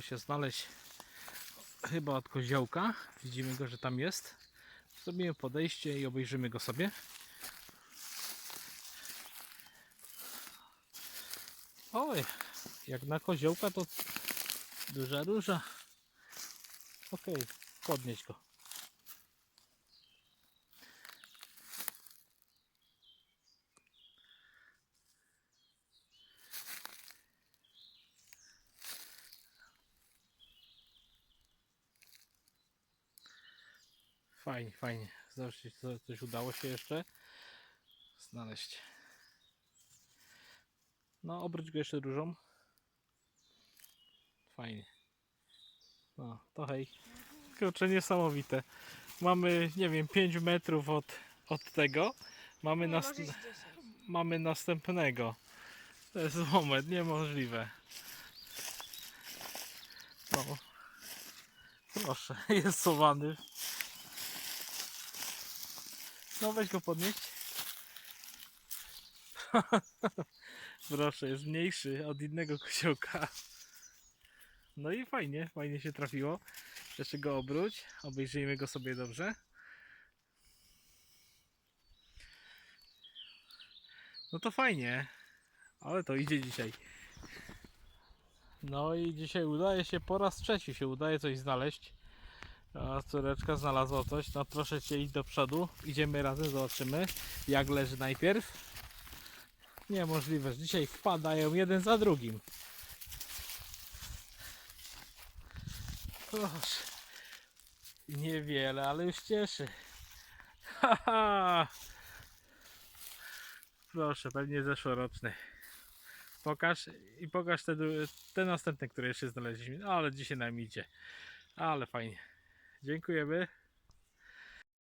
się znaleźć chyba od koziołka. Widzimy go, że tam jest. Zrobimy podejście i obejrzymy go sobie. Oj, jak na koziołka to duża róża. Okej, podnieś go. Fajnie, fajnie. Zobaczcie, co coś udało się jeszcze znaleźć. No, obróć go jeszcze różą. Fajnie. No, to hej. Kurczę, niesamowite. Mamy, nie wiem, 5 metrów od, od tego. Mamy, nas, mamy następnego. To jest moment niemożliwe. No. Proszę, jest sowany. No weź go podnieść. Proszę, jest mniejszy od innego koziołka. No i fajnie, fajnie się trafiło. Jeszcze go obróć, obejrzyjmy go sobie dobrze. No to fajnie, ale to idzie dzisiaj. No i dzisiaj udaje się, po raz trzeci się udaje coś znaleźć. A córeczka znalazła coś, no proszę Cię iść do przodu. Idziemy razem, zobaczymy jak leży najpierw. Niemożliwe, że dzisiaj wpadają jeden za drugim. Proszę. Niewiele, ale już cieszy. Haha. Proszę, pewnie zeszłoroczny. Pokaż i pokaż te, te następne, które jeszcze znaleźliśmy. No, ale dzisiaj nam idzie. Ale fajnie. Dziękujemy.